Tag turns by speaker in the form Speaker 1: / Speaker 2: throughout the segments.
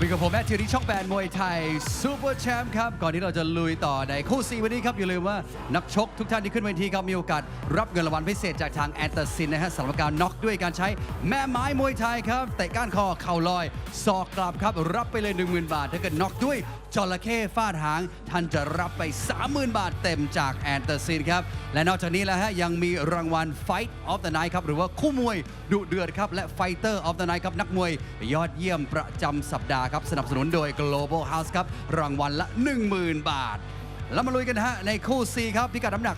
Speaker 1: มีกับผมแมทธิวที่ช่องแบนมวยไทยซูเปอร์แชมป์ครับ ก่อนที่เราจะลุยต่อในคู่ซีวันนี้ครับ อย่าลืมว่านักชกทุกท่านที่ขึ้นเวทีครับ มีโอกาส รับเงินรางวัลพิเศษจากทางแอนเตอร์ซินนะฮะสำหรับการน็อกด้วยการใช้แม่ไม้มวยไทยครับเตะก้านคอเข่าลอย ศอกกลับครับ รับไปเลย 10,000 บาท ถ้าเกิดน็อกด้วยจระเข้ฟาดหาง ท่านจะรับไป 30,000 บาทเต็มจากแอนเตอร์ซินครับ และนอกจากนี้แล้วฮะยังมีรางวัล Fight of the Night ครับ หรือว่าคู่มวยดุเดือดครับ และ Fighter of the Night ครับ นักมวยยอดเยี่ยมประจำสัปดาห์ครับ สนับสนุนโดย Global House ครับ รางวัลละ 10,000 บาท แล้วมาลุยกันฮะในคู่ C ครับพิกัดน้ำหนัก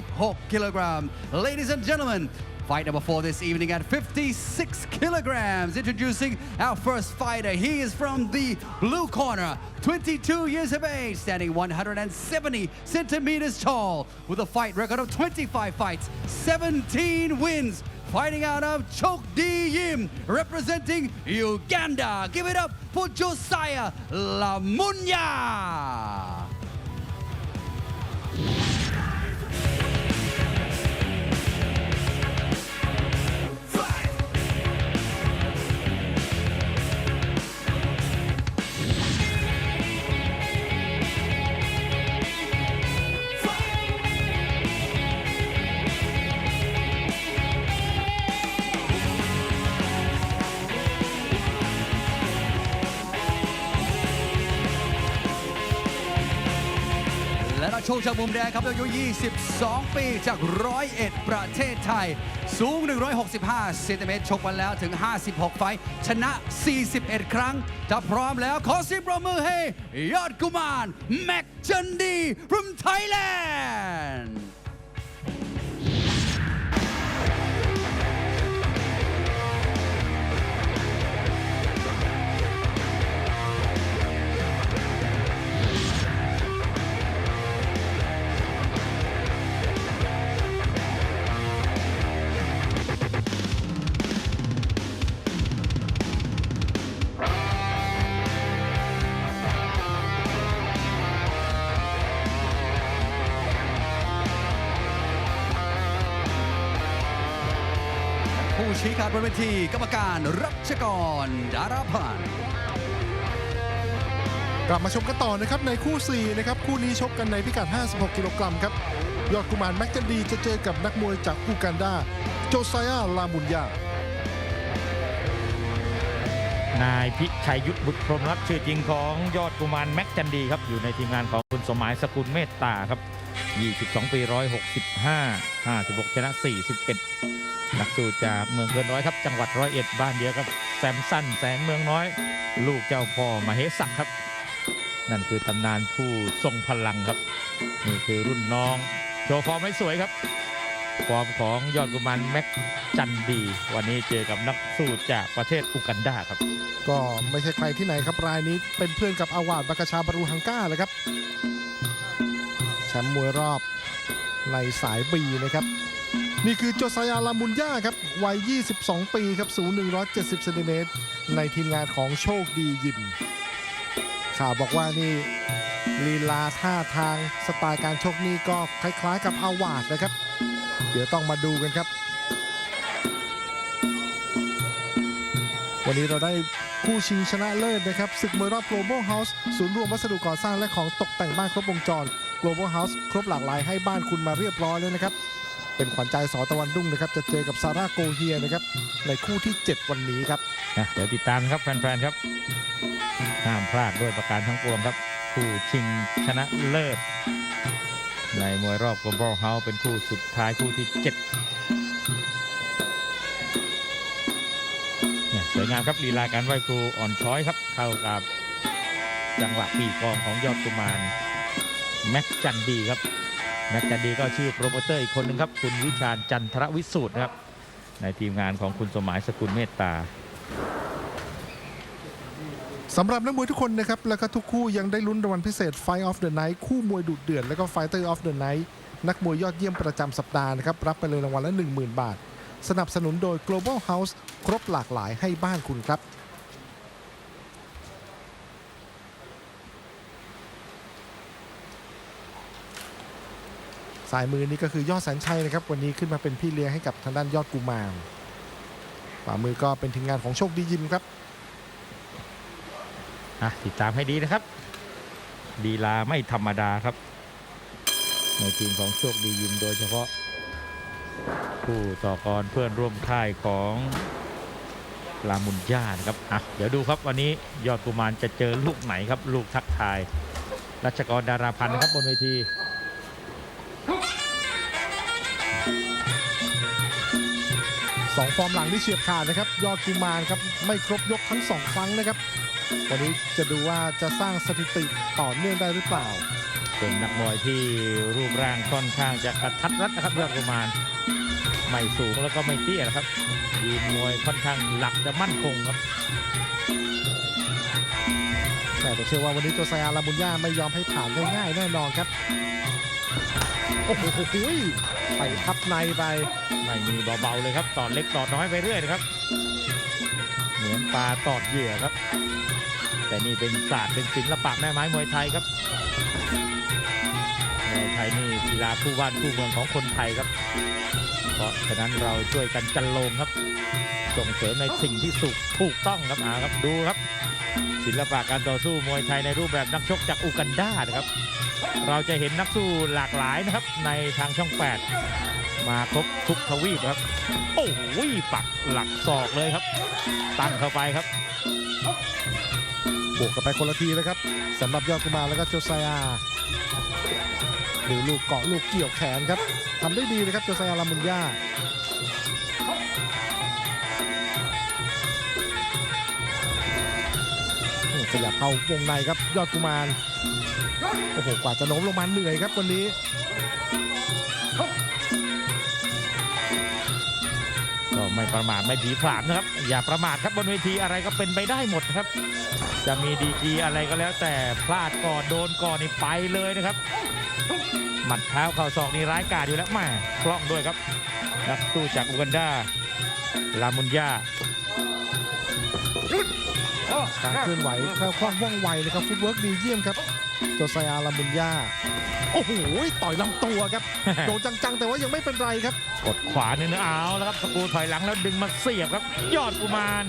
Speaker 1: 56 กิโลกรัม Ladies and gentlemen Fight number four this evening at 56 kilograms. Introducing our first fighter. He is from the blue corner, 22 years of age, standing 170 centimeters tall, with a fight record of 25 fights, 17 wins. Fighting out of Chok Di Yim, representing Uganda. Give it up for Josiah Lamunya. ชกจากมุมแดงครับอายุ 22 ปีจากร้อยเอ็ดประเทศไทย สูง 165 เซนติเมตรชกมาแล้วถึง 56 ไฟชนะ 41 ครั้ง จะพร้อมแล้วขอสิบปรมือให้ยอดกุมาร แม็กจันดี from Thailand ชี้ขาดบนเวทีกรรมการรัชกรดาราพันธ์
Speaker 2: กลับมาชมกันต่อนะครับในคู่ 4 นะครับ คู่นี้ชกกันในพิกัด 56 กิโลกรัมครับ ยอดกุมารแม็กจันดีจะเจอกับนักมวยจากอูกันดา โจไซอาลามุนยา
Speaker 3: นายพิชัยยุทธบุตรพรหมรัตน์ชื่อจริงของยอดกุมารแม็กจันดีครับอยู่ในทีมงานของคุณสมหมายสกุลเมตตาครับ 22 ปี 165 56ชนะ 41 นักสู้จากเมืองเกินร้อยครับ จังหวัดร้อยเอ็ดบ้านเดียวครับแซมสันแสงเมืองน้อย ลูกเจ้าพ่อมาเหสักครับ นั่นคือตำนานผู้ทรงพลังครับ นี่คือรุ่นน้อง โชว์ฟอร์มให้สวยครับฟอร์มของยอดกุมารแม็กจันดี วันนี้เจอกับนักสู้จากประเทศอุกันดาครับ
Speaker 2: ก็ไม่ใช่ใครที่ไหนครับรายนี้เป็นเพื่อนกับอาวาดบากาชาบารูฮังก้าเลยครับแชมป์มวยรอบในสายบีนะครับ นี่คือโจไซอาลามุนยาครับวัย 22 ปีครับสูง 170เซนติเมตรในทีมงานของโชคดียิมข่าวบอกว่านี่ลีลาท่าทางสไตล์การชกนี่ก็คล้ายๆกับอาวาดนะครับ เดี๋ยวต้องมาดูกันครับ วันนี้เราได้ผู้ชิงชนะเลิศนะครับศึกมวยรอบ Global House ศูนย์รวมวัสดุก่อสร้างและของตกแต่งบ้านครบวงจร Global House ครบหลากหลายให้บ้านคุณมาเรียบร้อยเลยนะครับ เป็นขวัญใจสอตะวันรุ่งนะครับ จะเจอกับซาร่าโกเฮียนะครับ ในคู่ที่ 7 วันนี้ครับ
Speaker 3: นะเดี๋ยวติดตามครับแฟนๆครับห้ามพลาดด้วยประการทั้งปวงครับ คู่ชิงชนะเลิศ ในมวยรอบ Global House เป็นคู่สุดท้ายคู่ที่7เนี่ยสวยงามครับลีลาการไหว้ครูอ่อนช้อยครับ เข้ากับจังหวะปีกองของยอดกุมารแม็กจันดีครับ แม็กจันดีก็ชื่อโปรโมเตอร์อีกคนหนึงครับ คุณวิชาญจันทรวิสูตรนะครับ ในทีมงานของคุณสมหมายสกุลเมตตา
Speaker 2: สำหรับนักมวยทุกคนนะครับ แล้วก็ทุกคู่ยังได้ลุ้นรางวัลพิเศษ Fight of the Night คู่มวยดุเดือดแล้วก็ Fighter of the Night นักมวยยอดเยี่ยมประจำสัปดาห์นะครับ รับไปเลยรางวัลละ 10,000 บาท สนับสนุนโดย Global House ครบหลากหลายให้บ้านคุณครับ สายมือนี้ก็คือยอดแสนชัยนะครับ วันนี้ขึ้นมาเป็นพี่เลี้ยงให้กับทางด้านยอดกุมารขวามือก็เป็นทีมงานของโชคดียิมครับ
Speaker 3: อะติดตามให้ดีนะครับดีลาไม่ธรรมดาครับ ในทีมของโชคดียิมโดยเฉพาะ ผู้ต่อกรเพื่อนร่วมค่ายของลามุนย่านะครับอะเดี๋ยวดูครับวันนี้ยอดกุมารจะเจอลูกไหนครับ ลูกทักทาย รัชกรดาราพันธ์นะครับบนเวที
Speaker 2: สองฟอร์มหลังที่เฉียบขาดนะครับ ยอดกุมารครับไม่ครบยกทั้งสองครั้งนะครับ วันนี้จะดูว่าจะสร้างสถิติต่อเนื่องได้หรือเปล่า
Speaker 3: เป็นนักมวยที่รูปร่างค่อนข้างจะกระทัดรัดนะครับยอดกุมารไม่สูงแล้วก็ไม่เตี้ยนะครับยืนมวยค่อนข้างหลักจะมั่นคงครับ
Speaker 2: แต่เชื่อว่าวันนี้โจไซอาลามุนย่าไม่ยอมให้ผ่านง่ายๆแน่นอนครับ โอ้โหไปทับในไป
Speaker 3: ไม่มีเบาๆเลยครับตอดเล็กตอดน้อยไปเรื่อยนะครับ เหมือนปลาตอดเหยื่อครับ แต่นี่เป็นศาสตร์เป็นศิลปะแม่ไม้มวยไทยครับมวยไทยนี่กีฬาคู่บ้านคู่เมืองของคนไทยครับ เพราะฉะนั้นเราช่วยกันจันโลงครับ ส่งเสริมในสิ่งที่สุขถูกต้องครับอาครับดูครับ ศิลปะการต่อสู้มวยไทยในรูปแบบนักชกจากอูกันดานะครับ เราจะเห็นนักสู้หลากหลายนะครับในทางช่อง 8 มาครบทุกทวีปครับ โอ้โหปักหลักศอกเลยครับ ตั้งเข้าไปครับ
Speaker 2: บวกกันไปคนละทีนะครับสำหรับยอดกุมารแล้วก็โจไซอาดูลูกเกาะลูกเกี่ยวแขนครับทำได้ดีนะครับโจไซอาลามุนยาโอ้ขยับเข้าวงในครับยอดกุมาร โอ้โห กว่าจะโน้มลงมาเหนื่อยครับวันนี้
Speaker 3: ก็ไม่ประมาทไม่ผีผลามนะครับ อย่าประมาทครับบนเวทีอะไรก็เป็นไปได้หมดครับ จะมีดีกรีอะไรก็แล้ว แต่พลาดก่อนโดนก่อนนี่ไปเลยนะครับ หมัดเท้าเข่าศอกนี่ร้ายกาจอยู่แล้วแม่คล่องด้วยครับนักสู้จากอูกันดาลามุนยา
Speaker 2: การเคลื่อนไหวแคล่วคล่องว่องไวนะครับฟุตเวิร์กดีเยี่ยมครับ โจไซอาลามุนย่าโอ้โหต่อยลำตัวครับ โดนจังๆ แต่ว่ายังไม่เป็นไรครับ
Speaker 3: กดขวาเนื้อเอาแล้วครับสกรูถอยหลังแล้วดึงมาเสียบครับ ยอดกุมาร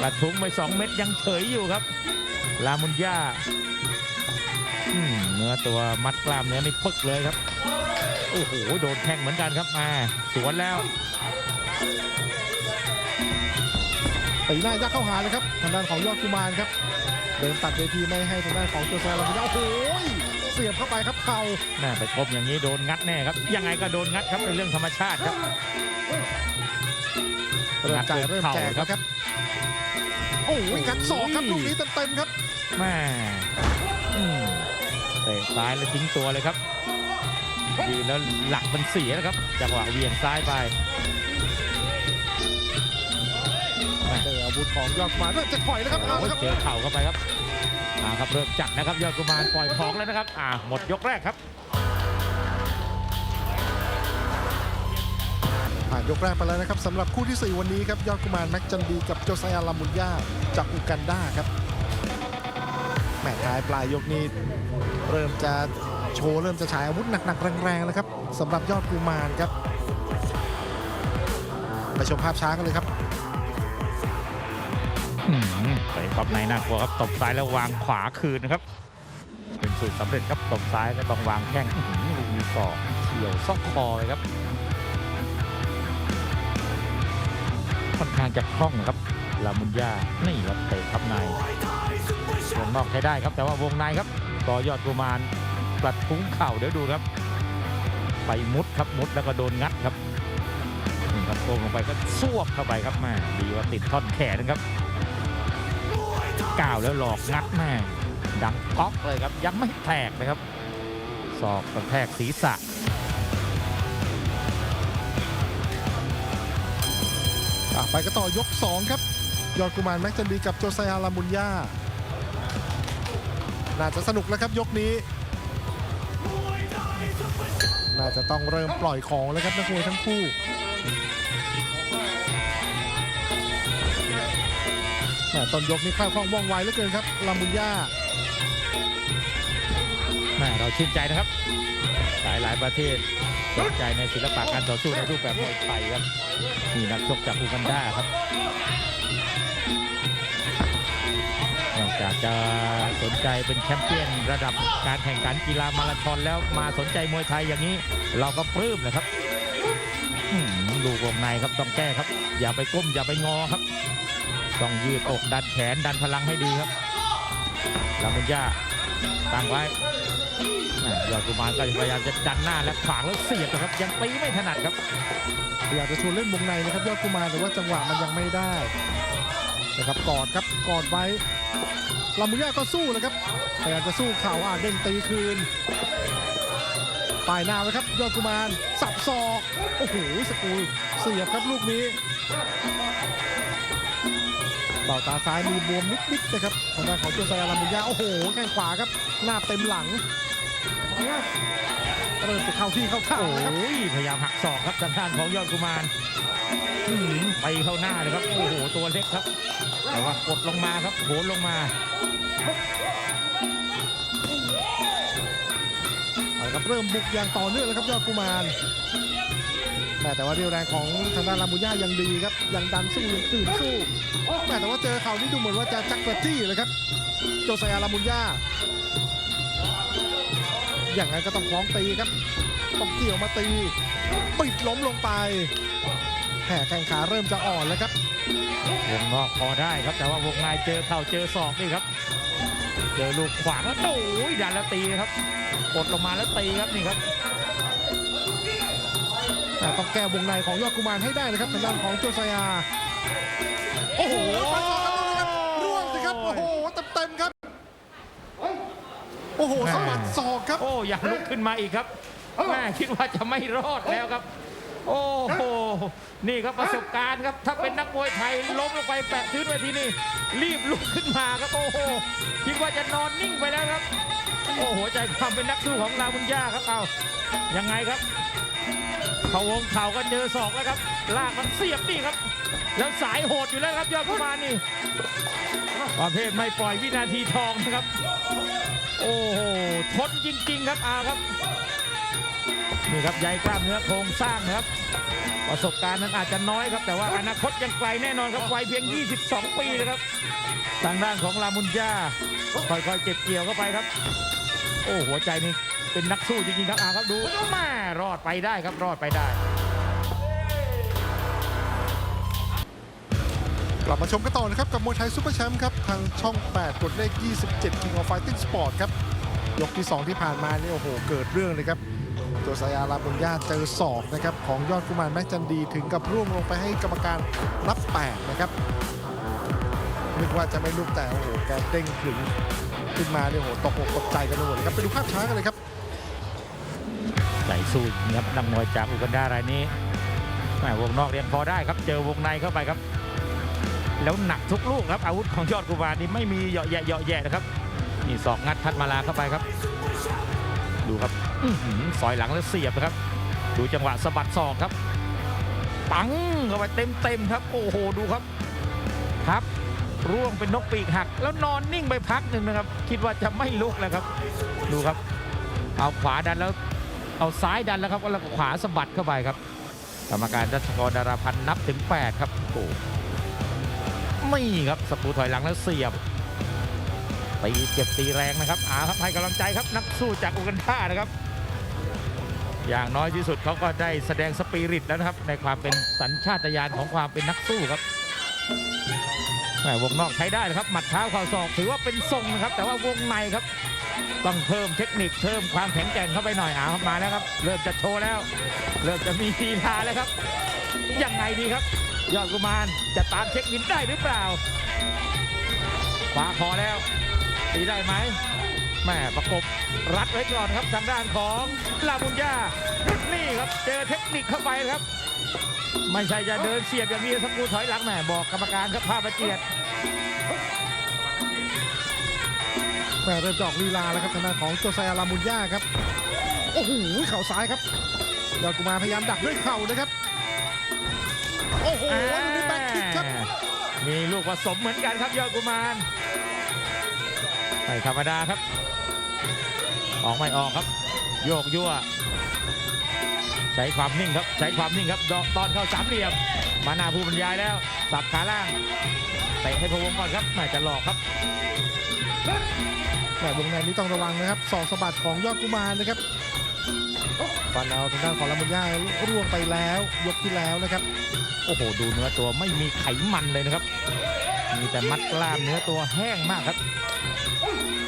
Speaker 3: กระทุ้งไป2เม็ดยังเฉยอยู่ครับ ลามุนย่าอืมเนื้อตัวมัดกล้ามเนื้อนี่ปึกเลยครับ โอ้โหโดนแทงเหมือนกันครับมาสวนแล้ว
Speaker 2: ตีหน้ายักเข้าหาเลยครับทางด้านของยอดกุมารครับ เดินตัดเวทีไม่ให้ทางด้านของโจไซอาลามุนย่าโอ้โหเสียบเข้าไปครับเข่า
Speaker 3: แม่ไปครบอย่างนี้โดนงัดแน่ครับ ยังไงก็โดนงัดครับเป็นเรื่องธรรมชาติครับ
Speaker 2: เริ่มจ่ายเริ่มแจก
Speaker 3: ค
Speaker 2: แล้
Speaker 3: รั
Speaker 2: วครับ โอ้โหงัดศอกครับลูกนี้เต็มๆครับ
Speaker 3: แม่อืมเตะซ้ายแล้วทิ้งตัวเลยครับยืนแล้วหลักมันเสียนะครับจังหวะเหวียงซ้ายไป
Speaker 2: เจออาวุธของยอดกุมารเริ่มจะถอยแล้วครับเอา
Speaker 3: โอ้ย
Speaker 2: ละครับ
Speaker 3: เจอเข่าเข้าไปครับมาครับเริ่มจัดนะครับยอดกุมารปล่อยของแล้วนะครับอ่าหมดยกแรกครับ
Speaker 2: ผ่านยกแรกไปแล้วนะครับสำหรับคู่ที่ 4 วันนี้ครับยอดกุมารแม็กจันดีกับโจไซอาลามุนย่าจากอูกันดาครับแหม่ท้ายปลายยกนี้เริ่มจะโชว์เริ่มจะฉายอาวุธหนักๆแรงๆแล้วครับสำหรับยอดกุมารครับไปชมภาพช้ากันเลยครับ
Speaker 3: เตะปั๊บในน่ากลัวครับตบซ้ายแล้ววางขวาคืนนะครับ เป็นสูตรสำเร็จครับตบซ้ายแล้วต้องวางแข้งลูกมีศอกเฉียวซอกคอเลยครับค่อนข้างจะคล่องครับลามุนยานี่ครับเตะทับในวงนอกใช้ได้ครับแต่ว่าวงในครับต่อยอดกุมารกระทุ้งเข่าเดี๋ยวดูครับ ไปมุดครับมุดแล้วก็โดนงัดครับนี่ครับโกงลงไปก็ซวบเข้าไปครับแม่ดีว่าติดท่อนแขนนะครับ ก้าวแล้วหลอกงัดแม่ดังก๊อกเลยครับยังไม่แตกนะครับศอกกระแทกศีรษะ
Speaker 2: อะไปกันต่อยก 2 ครับ ยอดกุมารแม็กจันดีกับโจไซอาลามุนย่าน่าจะสนุกแล้วครับยกนี้ น่าจะต้องเริ่มปล่อยของแล้วครับนักมวยทั้งคู่ ต้นยกนี้คล่าวคล่องว่องไวเหลือเกินครับลามุนย่า
Speaker 3: แม่เราชื่นใจนะครับ หลายหลายประเทศสนใจในศิลปะการต่อสู้ในรูปแบบมวยไทยครับนี่นักชกจากอูกันดาครับนอกจากจะสนใจเป็นแชมปเปี้ยนระดับการแข่งขันกีฬามาราธอนแล้วมาสนใจมวยไทยอย่างนี้ เราก็ปลื้มนะครับดูวงในครับต้องแก้ครับ อย่าไปก้มอย่าไปงอครับ ต้องยืดอกดันแขนดันพลังให้ดีครับลามุนยาตั้งไว้ยอดกุมารก็พยายามจะดันหน้าและขวางแล้วเสียบนะครับ ยังตีไม่ถนัดครับ
Speaker 2: อยากจะชวนเล่นวงในนะครับยอดกุมารแต่ว่าจังหวะมันยังไม่ได้นะครับกอดครับกอดไว้ลามุย่าก็สู้นะครับพยายามจะสู้เข่าอ่าเด้งตีคืนปลายหน้าไว้ครับ ยอดกุมารสับศอกโอ้โหสกูเสียบครับลูกนี้ เบ้าตาซ้ายมีบวมนิดๆนะครับทางด้านของโจไซอาลามุย่าโอ้โหแข้งขวาครับ หน้าเต็มหลังเริ่มจะเข้าที่เข้าทาง
Speaker 3: โอ้
Speaker 2: นะครับ
Speaker 3: ยพยายามหักศอกครับทางด้านของยอดกุมารอื้อหือไปเข้าหน้าเลยครับ โอ้โห ตัวเล็กครับ แต่ว่ากดลงมาครับโหนลงมา
Speaker 2: เอาละครับเริ่มบุกอย่างต่อเนื่องแล้วครับยอดกุมาร แม่แต่ว่าเรียวแรงของทางด้านลามูย่ายังดีครับ ยังดันสู้ยังตื่นสู้แม่แต่ว่าเจอเข่านี่ดูเหมือนว่าจะจักกระจี้เลยครับโจไซอาลามูย่า อย่างนั้นก็ต้องคล้องตีครับต้องเกี่ยวมาตี ปิดล้มลงไปแผ่แข้งขาเริ่มจะอ่อนแล้วครับ
Speaker 3: วงนอกพอได้ครับแต่ว่าวงในเจอเข่าเจอศอกนี่ครับ เจอลูกขวางแล้วโอ้ยดันแล้วตีครับกดลงมาแล้วตีครับนี่ครับ
Speaker 2: แต่ต้องแก้วงในของยอดกุมารให้ได้นะครับทางด้านของโจไซอาโอ้โหฟันศอกครับร่วงสิครับโอ้โหเต็มๆครับ โอ้โหสะบัดศอกครับ
Speaker 3: โอ้อยากลุกขึ้นมาอีกครับแม่คิดว่าจะไม่รอดแล้วครับ โอ้โหนี่ครับประสบการณ์ครับ ถ้าเป็นนักมวยไทยล้มลงไปแปะพื้นเวทีนี่รีบลุกขึ้นมาครับ โอ้โหคิดว่าจะนอนนิ่งไปแล้วครับ โอ้โหใจความเป็นนักสู้ของลาบุญญาครับเอายังไงครับ เขาวงเข่าก็เจอศอกแล้วครับลากมันเสียบนี่ครับ แล้วสายโหดอยู่แล้วครับยอดกุมารนี่ประเภทไม่ปล่อยวินาทีทองนะครับ โอ้โหทนจริง ๆ ครับอาครับนี่ครับใยกล้ามเนื้อโครงสร้างนะครับ ประสบการณ์นั้นอาจจะน้อยครับ แต่ว่าอนาคตยังไกลแน่นอนครับวัยเพียง 22 ปีนะครับทางด้านของลามุนยาค่อยๆเก็บเกี่ยวเข้าไปครับ อ้หัวใจนี่เป็นนักสู้จริงๆครับอาครับดูแม่รอดไปได้ครับรอดไปได้
Speaker 2: กลับมาชมกันต่อนะครับ กับมวยไทยซูเปอร์แชมป์ครับ ทางช่อง 8 กดเลข 27 King of Fighting Sport ครับ ยกที่ 2 ที่ผ่านมาเนี่ยโอ้โห เกิดเรื่องเลยครับโจไซอาลาบุญญาเจอศอกนะครับ ของยอดกุมารแม็กจันดีถึงกับร่วงลงไปให้กรรมการนับ8นะครับนึกว่าจะไม่ลุกแต่โอ้โหแกเด้งถึง ขึ้นมาเนี่ยโหตกอกตกใจกันหมดเลยครับไปดูภาพช้ากันเลยครับ
Speaker 3: ใจสู้ครับนักมวยจากอุกันดารายนี้แหมวงนอกเรียงพอได้ครับ เจอวงในเข้าไปครับ แล้วหนักทุกลูกครับอาวุธของยอดกุมารนี่ไม่มีเหยาะแยะเหยาะแยะนะครับนี่ศอกงัดทัดมาลาเข้าไปครับ ดูครับอสอยหลังแล้วเสียบนะครับ ดูจังหวะสะบัดศอกครับ ปังเข้าไปเต็มเต็มครับ โอ้โหดูครับ ครับ ร่วงเป็นนกปีกหัก แล้วนอนนิ่งไปพักหนึ่งนะครับ คิดว่าจะไม่ลุกแล้วครับ ดูครับ เอาขวาดันแล้ว เอาซ้ายดันแล้วครับแล้วก็ขวาสะบัดเข้าไปครับ กรรมการรัชกรดาราพันธ์นับถึง 8 ครับโอ้ไม่ครับสปูถอยหลังแล้วเสียบตีเจ็บตีแรงนะครับอาครับให้กำลังใจครับนักสู้จากอุกันดานะครับอย่างน้อยที่สุดเขาก็ได้แสดงสปิริตแล้วนะครับ ในความเป็นสัญชาตญาณของความเป็นนักสู้ครับ แหม่วงนอกใช้ได้นะครับหมัดเท้าเข่าศอกถือว่าเป็นทรงนะครับ แต่ว่าวงในครับ ต้องเพิ่มเทคนิคเพิ่มความแข็งแกร่งเข้าไปหน่อยอ่าครับมาแล้วครับ เริ่มจะโชว์แล้ว เริ่มจะมีทีทาแล้วครับยังไงดีครับ ยอดกุมารจะตามเช็คบินได้หรือเปล่าขวาคอแล้วตีได้ไหมแม่ประกบรัดไว้ก่อนครับทางด้านของลาบุญญานี่ครับเจอเทคนิคเข้าไปครับ ไม่ใช่จะเดินเสียบอย่างนี้สักกูถอยหลังแหม่บอกกรรมการครับภาพประเจียด
Speaker 2: แม่เริ่มจะออกลีลาแล้วครับทางด้านของโจไซอาลามุนย่าครับ โอ้โหเข่าซ้ายครับยอดกุมารพยายามดักด้วยเข่านะครับ โอ้โหลูกนี้แบ็คคิกครับ
Speaker 3: มีลูกผสมเหมือนกันครับยอดกุมารไม่ธรรมดาครับ ออกไม่ออกครับ โยกยั่ว ใช้ความนิ่งครับใช้ความนิ่งครับดอกตอนเข้าสามเหลี่ยม มาหน้าผู้บรรยายแล้ว สับขาล่างเตะให้พะวงก่อนครับแม่จะหลอกครับ
Speaker 2: แต่วงในนี้ต้องระวังนะครับสองสะบัดของยอดกุมารนะครับฟันเอาทางด้านของลามุนย่าร่วงไปแล้ว ยกที่แล้วนะครับ
Speaker 3: โอ้โห ดูเนื้อตัวไม่มีไขมันเลยนะครับ มีแต่มัดกล้ามเนื้อตัวแห้งมากครับ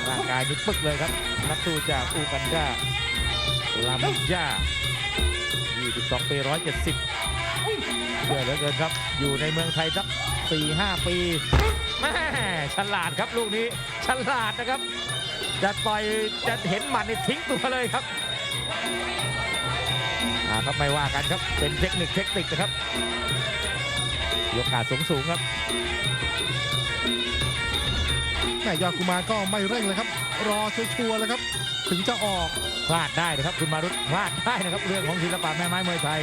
Speaker 3: ร่างกายนี่ปึกเลยครับนักสู้จากอูกันดาลามิย่า 22ปี 170เชื่อเหลือเกินครับ อยู่ในเมืองไทยสัก 4-5 ปีแม่ฉลาดครับลูกนี้ ฉลาดนะครับ จะต่อยจะเห็นหมัดนี่ทิ้งตัวเลยครับอ่าครับไม่ว่ากันครับ เป็นเทคนิคเทคนิคนะครับยกขาสูงสูงครับ
Speaker 2: แต่ยอดกุมารก็ไม่เร่งเลยครับ รอชัวร์ๆแล้วครับ ถึงจะออก
Speaker 3: พลาดได้นะครับคุณมารุตพลาดได้นะครับเรื่องของศิลปะแม่ไม้มวยไทย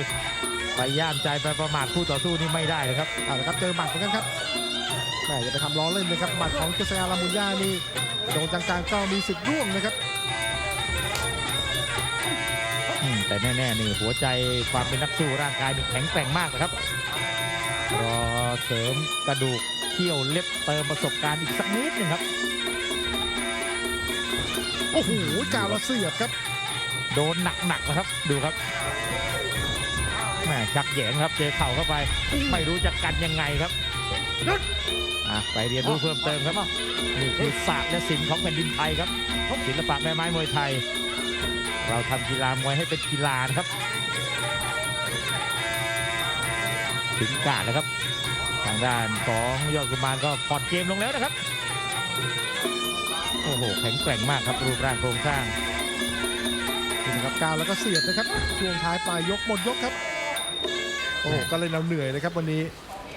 Speaker 3: ไปย่ามใจไปประมาทคู่ต่อสู้นี่ไม่ได้นะครับ
Speaker 2: เอาละครับเจอหมัดเหมือนกันครับแหมอย่าไปทำล้อเล่นนะครับหมัดของเจษยาลามุนย่านี่โดนจังๆก็มีสิทธิ์ร่วงนะครับ
Speaker 3: อืมแต่แน่ๆนี่หัวใจความเป็นนักสู้ร่างกายนี่แข็งแกร่งมากนะครับรอเสริมกระดูกเขี้ยวเล็บเติมประสบการณ์อีกสักนิดหนึ่งครับ
Speaker 2: โอ้โหกาวละเสียบครับ
Speaker 3: โดนหนักๆนะครับ ดูครับแหม่ชักแหยงครับ เจอเข่าเข้าไป ไม่รู้จะกันยังไงครับอะไปเรียนรู้เพิ่มเติมครับนี่คือศาสตร์และศิลป์ของแผ่นดินไทยครับศิลปะแม่ไม้มวยไทย เราทำกีฬามวยให้เป็นกีฬานะครับ ถึงการแล้วครับ ทางด้านของยอดกุมารก็ผ่อนเกมลงแล้วนะครับ โอ้โหแข็งแกร่งมากครับรูปร่างโครงสร้าง
Speaker 2: นี่นะครับกาวแล้วก็เสียบนะครับ ช่วงท้ายปลายยกหมดยกครับ โอ้โหก็เลยเราเหนื่อยเลยครับวันนี้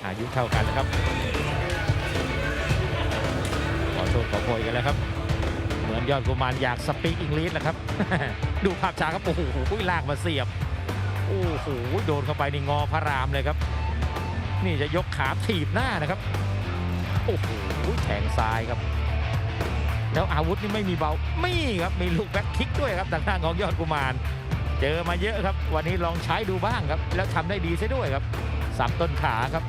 Speaker 3: อายุเท่ากันแล้วครับ ขอโทษขอโพยกันแล้วครับ เหมือนยอดกุมารอยากสปีกอังกฤษนะครับ ดูภาพช้าครับ โอ้โหลากมาเสียบ โอ้โหโดนเข้าไปนี่งอพระรามเลยครับ นี่จะยกขาถีบหน้านะครับ โอ้โหแทงซ้ายครับ แล้วอาวุธนี่ไม่มีเบามีครับมีลูกแบ็คคิกด้วยครับทางด้านของยอดกุมาร เจอมาเยอะครับ วันนี้ลองใช้ดูบ้างครับ แล้วทำได้ดีซะด้วยครับสับต้นขาครับ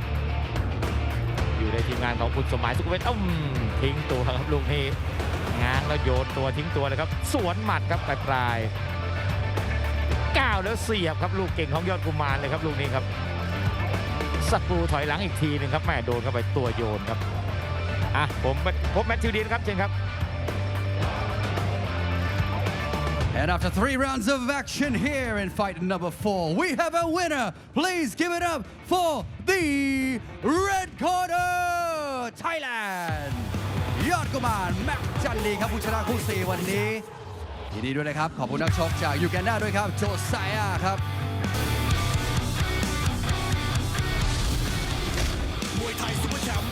Speaker 3: อยู่ในทีมงานของคุณสมหมายสุขเวทต้มทิ้งตัวครับลูกนี้ง้างแล้วโยนตัวทิ้งตัวเลยครับ สวนหมัดครับปลายปลายก้าวแล้วเสียบครับลูกเก่งของยอดกุมารเลยครับลูกนี้ครับสกรูถอยหลังอีกทีหนึ่งครับแม่โดนเข้าไปตัวโยนครับอะผมพบแมทธิวดีนครับเชิญครับ
Speaker 1: And after three rounds of action here in fight number four, we have a winner. Please give it up for the red corner, Thailand. ยอดกุมารแม็กจันดีครับผู้ชนะคู่สี่วันนี้ยินดีด้วยนะครับ ขอบคุณนักชกจากยูแกนดาด้วยครับ โจไซอาครับ
Speaker 4: มวยไทยซุปเปอร์แชมป์